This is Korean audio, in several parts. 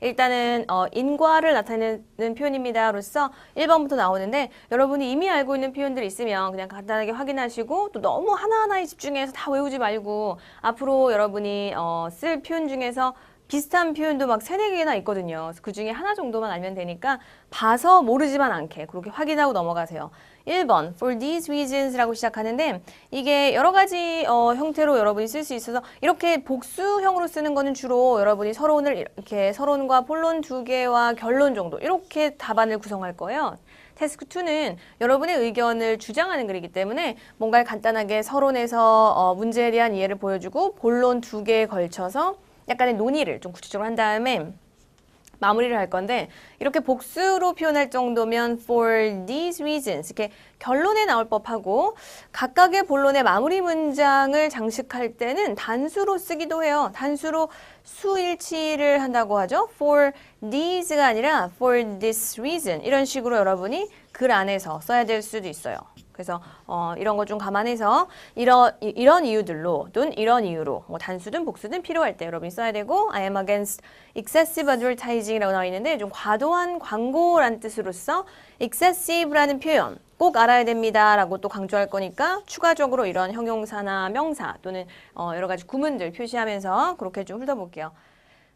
일단은 어, 인과를 나타내는 표현입니다로서 1번부터 나오는데 여러분이 이미 알고 있는 표현들이 있으면 그냥 간단하게 확인하시고 또 너무 하나하나에 집중해서 다 외우지 말고 앞으로 여러분이 어, 쓸 표현 중에서 비슷한 표현도 막 세네 개나 있거든요. 그 중에 하나 정도만 알면 되니까 봐서 모르지만 않게 그렇게 확인하고 넘어가세요. 1번 for these reasons라고 시작하는데 이게 여러 가지 어, 형태로 여러분이 쓸 수 있어서 이렇게 복수형으로 쓰는 거는 주로 여러분이 서론을 이렇게 서론과 본론 두 개와 결론 정도 이렇게 답안을 구성할 거예요. 태스크 2는 여러분의 의견을 주장하는 글이기 때문에 뭔가 간단하게 서론에서 어, 문제에 대한 이해를 보여주고 본론 두 개에 걸쳐서 약간의 논의를 좀 구체적으로 한 다음에 마무리를 할 건데 이렇게 복수로 표현할 정도면 for these reasons 이렇게 결론에 나올 법하고 각각의 본론의 마무리 문장을 장식할 때는 단수로 쓰기도 해요. 단수로 수일치를 한다고 하죠. for these가 아니라 for this reason 이런 식으로 여러분이 글 안에서 써야 될 수도 있어요. 그래서 어, 이런 거 좀 감안해서 이런 이- 이런 이유들로 또는 이런 이유로 뭐 단수든 복수든 필요할 때 여러분이 써야 되고 I am against excessive advertising이라고 나와 있는데 좀 과도한 광고란 뜻으로서 excessive라는 표현 꼭 알아야 됩니다라고 또 강조할 거니까 추가적으로 이런 형용사나 명사 또는 어, 여러 가지 구문들 표시하면서 그렇게 좀 훑어볼게요.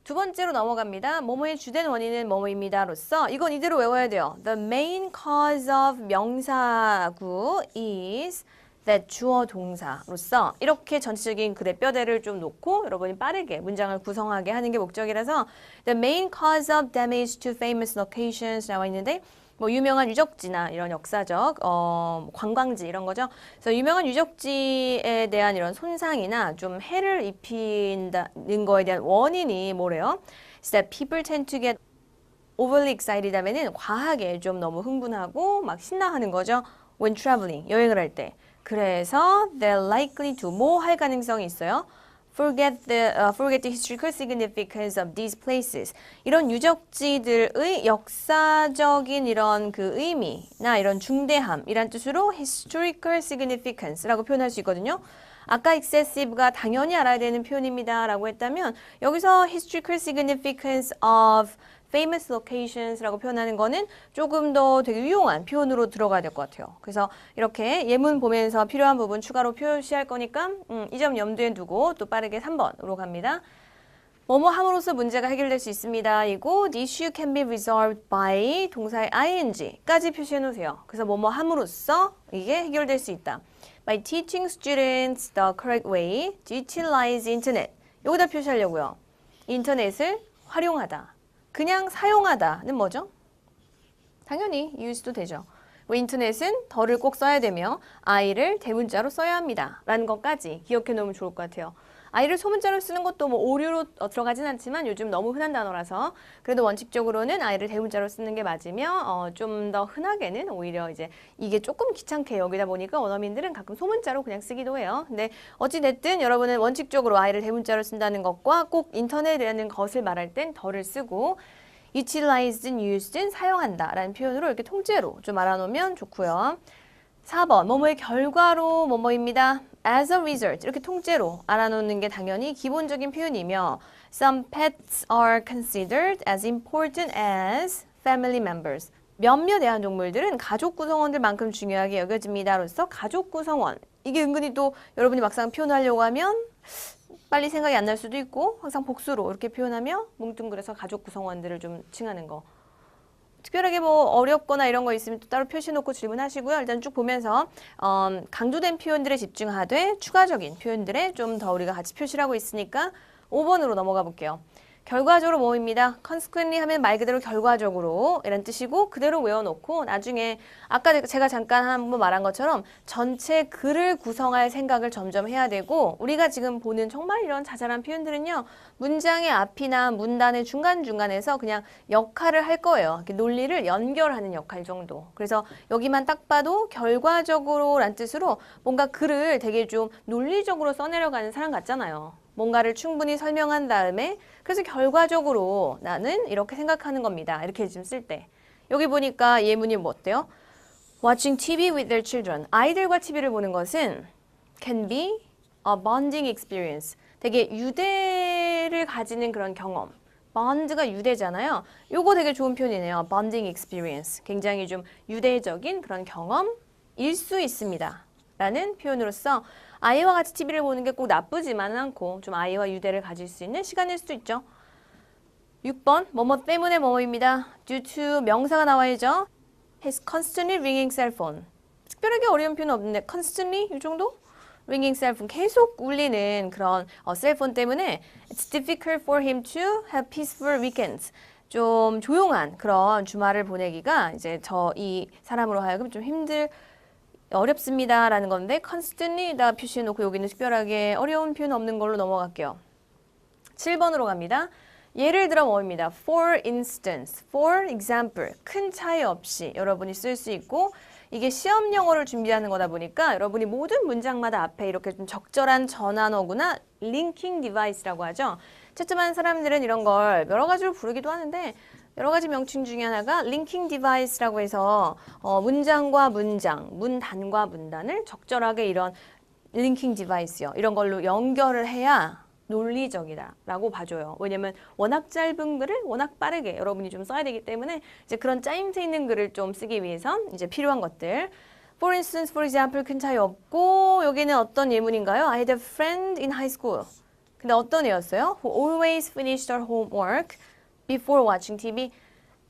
두 번째로 넘어갑니다. 뭐뭐의 주된 원인은 뭐뭐입니다로서 이건 이대로 외워야 돼요. The main cause of 명사구 is that 주어 동사로서 이렇게 전체적인 글의 뼈대를 좀 놓고 여러분이 빠르게 문장을 구성하게 하는 게 목적이라서 The main cause of damage to famous locations 나와 있는데 뭐 유명한 유적지나 이런 역사적 어 관광지 이런 거죠. 그래서 유명한 유적지에 대한 이런 손상이나 좀 해를 입힌다는 거에 대한 원인이 뭐래요? That people tend to get overly excited 하면은 과하게 좀 너무 흥분하고 막 신나하는 거죠. When traveling 여행을 할 때. 그래서 they're likely to 뭐 할 가능성이 있어요. Forget the uh, forget the historical significance of these places. 이런 유적지들의 역사적인 이런 그 의미나 이런 중대함 이란 뜻으로 historical significance라고 표현할 수 있거든요. 아까 excessive가 당연히 알아야 되는 표현입니다라고 했다면 여기서 historical significance of famous locations라고 표현하는 거는 조금 더 되게 유용한 표현으로 들어가야 될 것 같아요. 그래서 이렇게 예문 보면서 필요한 부분 추가로 표시할 거니까 음, 이 점 염두에 두고 또 빠르게 3번으로 갑니다. 뭐뭐 함으로써 문제가 해결될 수 있습니다. 이고 the issue can be resolved by 동사의 ing까지 표시해 놓으세요. 그래서 뭐뭐 함으로써 이게 해결될 수 있다. By teaching students the correct way to utilize internet. 여기다 표시하려고요. 인터넷을 활용하다. 그냥 사용하다는 뭐죠? 당연히 use도 되죠. 뭐 인터넷은 더를 꼭 써야 되며 I를 대문자로 써야 합니다. 라는 것까지 기억해 놓으면 좋을 것 같아요. I를 소문자로 쓰는 것도 뭐 오류로 어, 들어가진 않지만 요즘 너무 흔한 단어라서 그래도 원칙적으로는 I를 대문자로 쓰는 게 맞으며 어, 좀 더 흔하게는 오히려 이제 이게 조금 귀찮게 여기다 보니까 원어민들은 가끔 소문자로 그냥 쓰기도 해요. 근데 어찌됐든 여러분은 원칙적으로 I를 대문자로 쓴다는 것과 꼭 인터넷이라는 것을 말할 땐 더를 쓰고 utilized는 used는 사용한다 라는 표현으로 이렇게 통째로 좀 알아놓으면 좋고요. 4번 뭐뭐의 결과로 뭐뭐입니다. As a result 이렇게 통째로 알아놓는 게 당연히 기본적인 표현이며 some pets are considered as important as family members. 몇몇 애완동물들은 가족 구성원들만큼 중요하게 여겨집니다로서 가족 구성원. 이게 은근히 또 여러분이 막상 표현하려고 하면 빨리 생각이 안 날 수도 있고 항상 복수로 이렇게 표현하며 뭉뚱그려서 가족 구성원들을 좀 칭하는 거 특별하게 뭐 어렵거나 이런 거 있으면 또 따로 표시 놓고 질문하시고요. 일단 쭉 보면서 어, 강조된 표현들에 집중하되 추가적인 표현들에 좀 더 우리가 같이 표시를 하고 있으니까 5번으로 넘어가 볼게요. 결과적으로 뭐입니다. consequently 하면 말 그대로 결과적으로 이런 뜻이고 그대로 외워놓고 나중에 아까 제가 잠깐 한번 말한 것처럼 전체 글을 구성할 생각을 점점 해야 되고 우리가 지금 보는 정말 이런 자잘한 표현들은요 문장의 앞이나 문단의 중간중간에서 그냥 역할을 할 거예요. 이렇게 논리를 연결하는 역할 정도. 그래서 여기만 딱 봐도 결과적으로 란 뜻으로 뭔가 글을 되게 좀 논리적으로 써내려가는 사람 같잖아요. 뭔가를 충분히 설명한 다음에 그래서 결과적으로 나는 이렇게 생각하는 겁니다. 이렇게 지금 쓸 때. 여기 보니까 예문이 뭐 어때요? Watching TV with their children. 아이들과 TV를 보는 것은 can be a bonding experience. 되게 유대를 가지는 그런 경험. bond가 유대잖아요. 요거 되게 좋은 표현이네요. bonding experience. 굉장히 좀 유대적인 그런 경험일 수 있습니다. 라는 표현으로서 아이와 같이 TV를 보는 게 꼭 나쁘지만은 않고 좀 아이와 유대를 가질 수 있는 시간일 수도 있죠. 6번 뭐뭐 때문에 뭐뭐입니다. due to 명사가 나와야죠. His constantly ringing cell phone. 특별하게 어려운 표현은 없는데 constantly 이 정도? ringing cell phone 계속 울리는 그런 어, 셀폰 때문에 it's difficult for him to have peaceful weekends. 좀 조용한 그런 주말을 보내기가 이제 저 이 사람으로 하여금 좀 힘들 어렵습니다라는 건데 constantly다 표시해 놓고 여기는 특별하게 어려운 표현 없는 걸로 넘어갈게요. 7번으로 갑니다. 예를 들어 뭐입니다. For instance, for example, 큰 차이 없이 여러분이 쓸 수 있고 이게 시험 영어를 준비하는 거다 보니까 여러분이 모든 문장마다 앞에 이렇게 좀 적절한 전환어구나 linking device라고 하죠. 채점한 사람들은 이런 걸 여러 가지로 부르기도 하는데 여러 가지 명칭 중에 하나가 linking device라고 해서 어, 문장과 문장, 문단과 문단을 적절하게 이런 linking device요. 이런 걸로 연결을 해야 논리적이다라고 봐줘요. 왜냐면 워낙 짧은 글을 워낙 빠르게 여러분이 좀 써야 되기 때문에 이제 그런 짜임새 있는 글을 좀 쓰기 위해선 이제 필요한 것들. For instance, for example, 큰 차이 없고 여기는 어떤 예문인가요? I had a friend in high school. 근데 어떤 애였어요? Who always finished her homework before watching TV.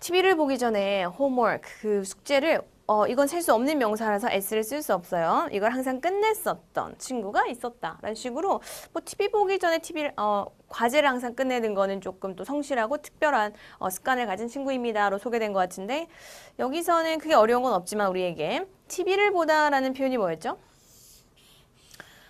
TV를 보기 전에 homework 그 숙제를 어 이건 셀 수 없는 명사라서 s를 쓸 수 없어요. 이걸 항상 끝냈었던 친구가 있었다. 라는 식으로 뭐 TV 보기 전에 TV를 어 과제를 항상 끝내는 거는 조금 또 성실하고 특별한 어, 습관을 가진 친구입니다로 소개된 것 같은데 여기서는 크게 어려운 건 없지만 우리에게 TV를 보다라는 표현이 뭐였죠?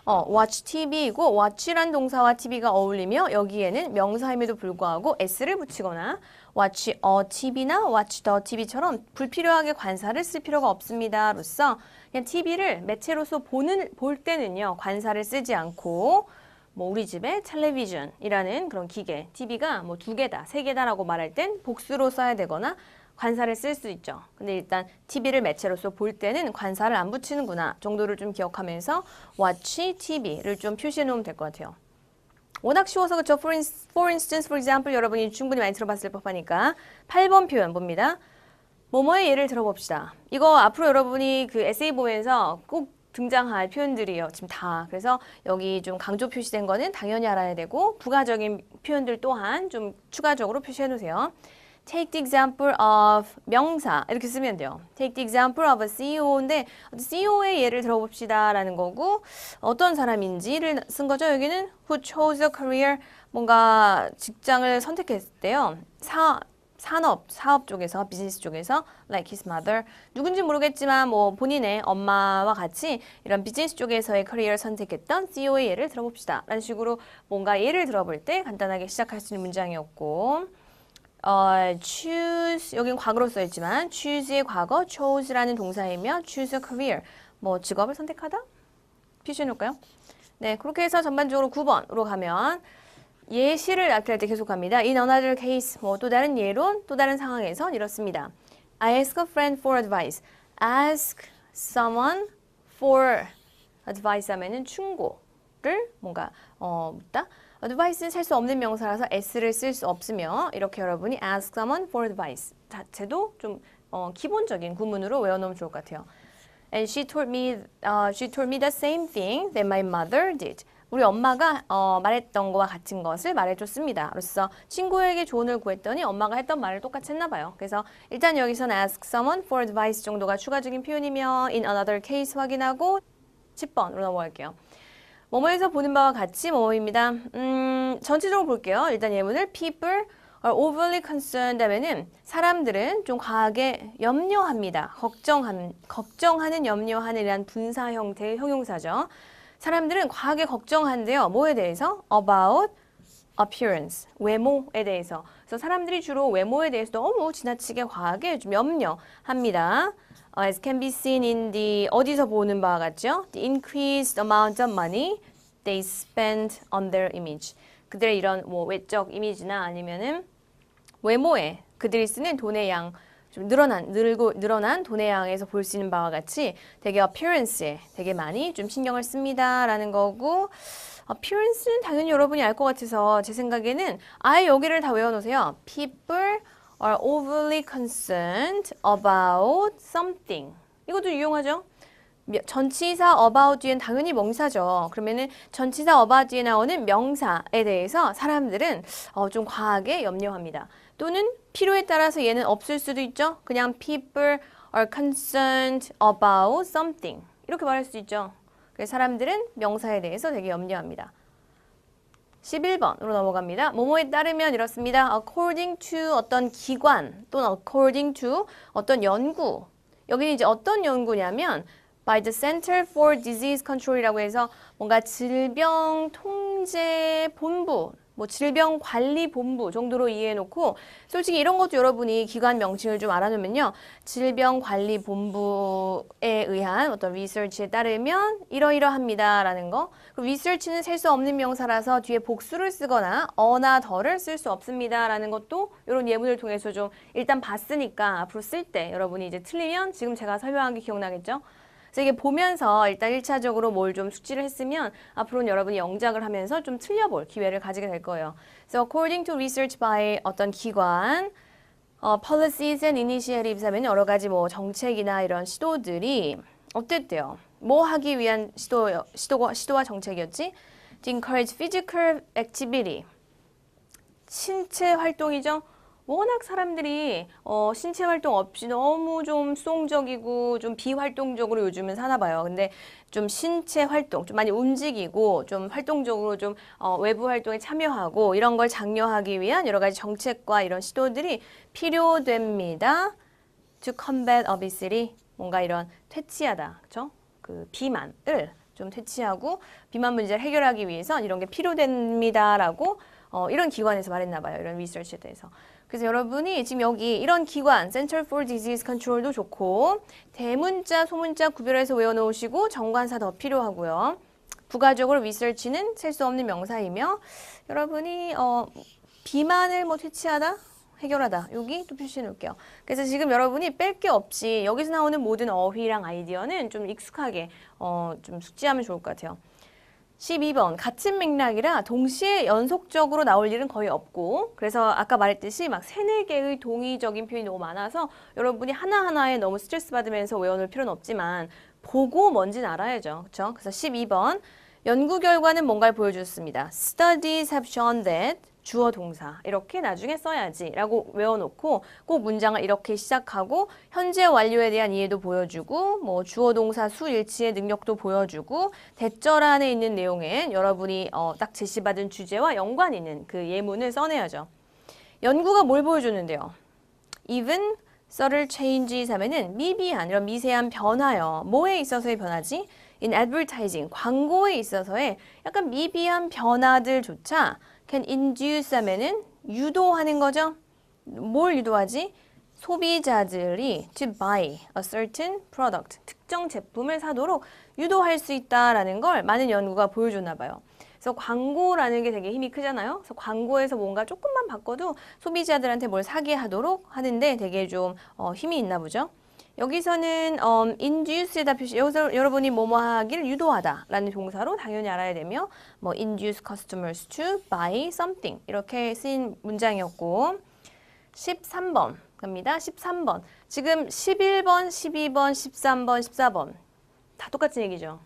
어, watch TV이고 watch란 동사와 TV가 어울리며 여기에는 명사임에도 불구하고 s를 붙이거나 watch a TV나 watch the TV처럼 불필요하게 관사를 쓸 필요가 없습니다로서 그냥 TV를 매체로서 보는 볼 때는요 관사를 쓰지 않고 뭐 우리 집에 텔레비전이라는 그런 기계 TV가 뭐 두 개다 세 개다라고 말할 땐 복수로 써야 되거나 관사를 쓸 수 있죠. 근데 일단 TV를 매체로서 볼 때는 관사를 안 붙이는구나 정도를 좀 기억하면서 watch TV를 좀 표시해 놓으면 될 것 같아요. 워낙 쉬워서 그렇죠. For, ins- for instance, for example 여러분이 충분히 많이 들어봤을 법하니까 8번 표현 봅니다. 뭐뭐의 예를 들어봅시다. 이거 앞으로 여러분이 그 에세이 보면서 꼭 등장할 표현들이에요. 지금 다. 그래서 여기 좀 강조 표시된 거는 당연히 알아야 되고 부가적인 표현들 또한 좀 추가적으로 표시해 놓으세요. Take the example of 명사 이렇게 쓰면 돼요. Take the example of a CEO인데 CEO의 예를 들어봅시다 라는 거고 어떤 사람인지를 쓴 거죠. 여기는 who chose a career 뭔가 직장을 선택했대요. 사 산업, 사업 쪽에서, 비즈니스 쪽에서, like his mother. 누군지 모르겠지만, 뭐, 본인의 엄마와 같이 이런 비즈니스 쪽에서의 커리어를 선택했던 CEO의 예를 들어봅시다. 라는 식으로 뭔가 예를 들어볼 때 간단하게 시작할 수 있는 문장이었고, 어, choose, 여긴 과거로 써 있지만, choose의 과거, chose라는 동사이며, choose a career. 뭐, 직업을 선택하다? 표시해 놓을까요? 네, 그렇게 해서 전반적으로 9번으로 가면, 예시를 나타낼 때 계속 갑니다. In another case, 뭐 또 다른 예론, 또 다른 상황에선 이렇습니다. I ask a friend for advice. Ask someone for advice 하면은 충고를 뭔가 어, 묻다. Advice는 살 수 없는 명사라서 s를 쓸 수 없으며 이렇게 여러분이 ask someone for advice 자체도 좀 어, 기본적인 구문으로 외워놓으면 좋을 것 같아요. And she told me, uh, she told me the same thing that my mother did. 우리 엄마가 어, 말했던 거와 같은 것을 말해줬습니다. 그래서 친구에게 조언을 구했더니 엄마가 했던 말을 똑같이 했나 봐요. 그래서 일단 여기서는 ask someone for advice 정도가 추가적인 표현이며 in another case 확인하고 10번으로 넘어갈게요. 뭐뭐에서 보는 바와 같이 뭐뭐입니다. 음, 전체적으로 볼게요. 일단 예문을 people are overly concerned 하면은 사람들은 좀 과하게 염려합니다. 걱정한, 걱정하는 염려하는이란 분사 형태의 형용사죠. 사람들은 과하게 걱정한대요. 뭐에 대해서? About appearance, 외모에 대해서. 그래서 사람들이 주로 외모에 대해서 너무 지나치게 과하게 좀 염려합니다. 어, as can be seen in the 어디서 보는 바와 같죠? The increased amount of money they spend on their image. 그들의 이런 뭐 외적 이미지나 아니면은 외모에 그들이 쓰는 돈의 양 좀 늘어난 늘고 늘어난 돈의 양에서 볼 수 있는 바와 같이 되게 appearance에 되게 많이 좀 신경을 씁니다라는 거고 appearance는 당연히 여러분이 알 것 같아서 제 생각에는 아예 여기를 다 외워놓으세요. People are overly concerned about something. 이것도 유용하죠? 며- 전치사 about 뒤엔 당연히 명사죠. 그러면은 전치사 about 뒤에 나오는 명사에 대해서 사람들은 어, 좀 과하게 염려합니다. 또는 필요에 따라서 얘는 없을 수도 있죠. 그냥 people are concerned about something 이렇게 말할 수 있죠. 그래서 사람들은 명사에 대해서 되게 염려합니다. 11번으로 넘어갑니다. 뭐뭐에 따르면 이렇습니다. according to 어떤 기관 또는 according to 어떤 연구. 여기는 이제 어떤 연구냐면 by the Center for Disease Control이라고 해서 뭔가 질병 통제 본부 뭐 질병 관리 본부 정도로 이해해 놓고 솔직히 이런 것도 여러분이 기관 명칭을 좀 알아놓으면요. 질병 관리 본부에 의한 어떤 리서치에 따르면 이러이러합니다라는 거. 그리고 리서치는 셀 수 없는 명사라서 뒤에 복수를 쓰거나 어나 더를 쓸 수 없습니다라는 것도 이런 예문을 통해서 좀 일단 봤으니까 앞으로 쓸 때 여러분이 이제 틀리면 지금 제가 설명한 게 기억나겠죠? 그래서 이게 보면서 일단 1차적으로 뭘 좀 숙지를 했으면 앞으로는 여러분이 영작을 하면서 좀 틀려볼 기회를 가지게 될 거예요. 그래서 according to research by 어떤 기관, 어, policies and initiatives 하면 여러 가지 뭐 정책이나 이런 시도들이 어땠대요? 뭐 하기 위한 시도, 시도가, 시도와 정책이었지? To encourage physical activity. 신체 활동이죠. 워낙 사람들이 어, 신체 활동 없이 너무 좀 수동적이고 좀 비활동적으로 요즘은 사나 봐요. 근데 좀 신체 활동, 좀 많이 움직이고 좀 활동적으로 좀 어, 외부 활동에 참여하고 이런 걸 장려하기 위한 여러 가지 정책과 이런 시도들이 필요됩니다. To combat obesity, 뭔가 이런 퇴치하다, 그렇죠? 그 비만을 좀 퇴치하고 비만 문제를 해결하기 위해서 이런 게 필요됩니다라고 어, 이런 기관에서 말했나 봐요. 이런 리서치에 대해서. 그래서 여러분이 지금 여기 이런 기관, Center for Disease Control도 좋고 대문자, 소문자 구별해서 외워놓으시고 정관사 더 필요하고요. 부가적으로 리서치는 셀 수 없는 명사이며 여러분이 어, 비만을 뭐 퇴치하다, 해결하다 여기 또 표시해 놓을게요. 그래서 지금 여러분이 뺄 게 없이 여기서 나오는 모든 어휘랑 아이디어는 좀 익숙하게 어, 좀 숙지하면 좋을 것 같아요. 12번 같은 맥락이라 동시에 연속적으로 나올 일은 거의 없고 그래서 아까 말했듯이 막 세네 개의 동의적인 표현이 너무 많아서 여러분이 하나하나에 너무 스트레스 받으면서 외워놓을 필요는 없지만 보고 뭔지는 알아야죠. 그렇죠? 그래서 12번 연구 결과는 뭔가를 보여줬습니다. Studies have shown that 주어 동사 이렇게 나중에 써야지 라고 외워놓고 꼭 문장을 이렇게 시작하고 현재 완료에 대한 이해도 보여주고 뭐 주어 동사 수 일치의 능력도 보여주고 대절 안에 있는 내용엔 여러분이 어, 딱 제시받은 주제와 연관 있는 그 예문을 써내야죠. 연구가 뭘 보여줬는데요? even subtle changes 하면은 미비한 이런 미세한 변화요. 뭐에 있어서의 변화지? in advertising 광고에 있어서의 약간 미비한 변화들조차 can induce 하면은 유도하는 거죠. 뭘 유도하지? 소비자들이 to buy a certain product 특정 제품을 사도록 유도할 수 있다라는 걸 많은 연구가 보여줬나 봐요. 그래서 광고라는 게 되게 힘이 크잖아요. 그래서 광고에서 뭔가 조금만 바꿔도 소비자들한테 뭘 사게 하도록 하는데 되게 좀 어, 힘이 있나 보죠. 여기서는 음, induce에다 표시 여기서 여러분이 뭐뭐 하기를 유도하다라는 동사로 당연히 알아야 되며 뭐 induce customers to buy something 이렇게 쓰인 문장이었고 13번 갑니다. 13번 지금 11번, 12번, 13번, 14번 다 똑같은 얘기죠.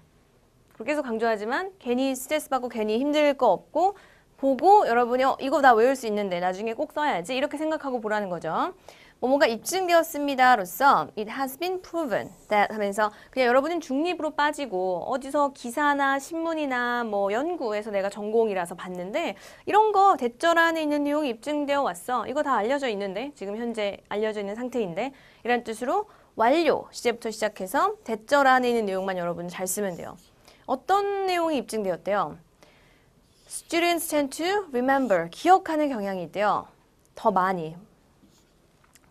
그렇게 해서 강조하지만 괜히 스트레스 받고 괜히 힘들 거 없고 보고 여러분이 어, 이거 다 외울 수 있는데 나중에 꼭 써야지 이렇게 생각하고 보라는 거죠. 뭐뭐가 입증되었습니다로서 it has been proven that 하면서 그냥 여러분은 중립으로 빠지고 어디서 기사나 신문이나 뭐 연구에서 내가 전공이라서 봤는데 이런 거 대절 안에 있는 내용이 입증되어 왔어. 이거 다 알려져 있는데 지금 현재 알려져 있는 상태인데 이런 뜻으로 완료 시제부터 시작해서 대절 안에 있는 내용만 여러분 잘 쓰면 돼요. 어떤 내용이 입증되었대요? Students tend to remember 기억하는 경향이 있대요. 더 많이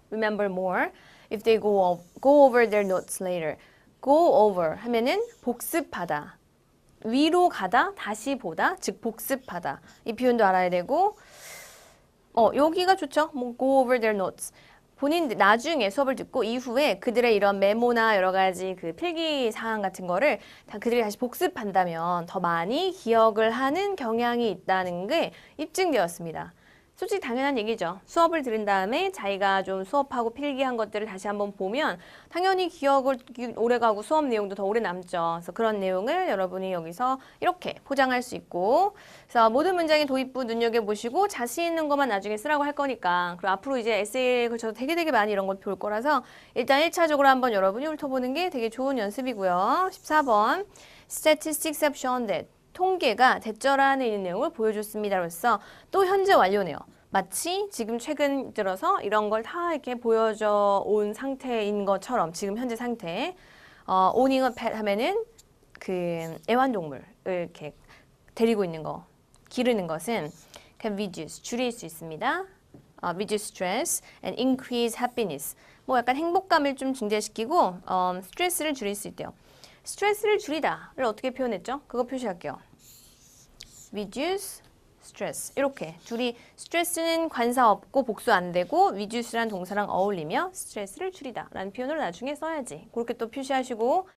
remember more if they go, go over their notes later. go over 하면은 복습하다. 위로 가다, 다시 보다, 즉 복습하다. 이 표현도 알아야 되고 어, 여기가 좋죠. 뭐 go over their notes. 본인 나중에 수업을 듣고 이후에 그들의 이런 메모나 여러 가지 그 필기 사항 같은 거를 다 그들이 다시 복습한다면 더 많이 기억을 하는 경향이 있다는 게 입증되었습니다. 솔직히 당연한 얘기죠. 수업을 들은 다음에 자기가 좀 수업하고 필기한 것들을 다시 한번 보면 당연히 기억을 기- 오래 가고 수업 내용도 더 오래 남죠. 그래서 그런 내용을 여러분이 여기서 이렇게 포장할 수 있고 그래서 모든 문장의 도입부 눈여겨보시고 자신 있는 것만 나중에 쓰라고 할 거니까 그리고 앞으로 이제 에세이에 걸쳐서 되게 되게 많이 이런 걸 볼 거라서 일단 1차적으로 한번 여러분이 훑어보는 게 되게 좋은 연습이고요. 14번 Statistics have shown that 통계가 대절 안에 있는 내용을 보여줬습니다로서 또 현재 완료네요. 마치 지금 최근 들어서 이런 걸 다 이렇게 보여져 온 상태인 것처럼 지금 현재 상태. 어, owning a pet 하면은 그 애완동물을 이렇게 데리고 있는 거, 기르는 것은 can reduce 줄일 수 있습니다. 어, reduce stress and increase happiness. 뭐 약간 행복감을 좀 증대시키고 어, 스트레스를 줄일 수 있대요. 스트레스를 줄이다를 어떻게 표현했죠? 그거 표시할게요. Reduce stress 이렇게 둘이 스트레스는 관사 없고 복수 안 되고 reduce란 동사랑 어울리며 스트레스를 줄이다 라는 표현을 나중에 써야지. 그렇게 또 표시하시고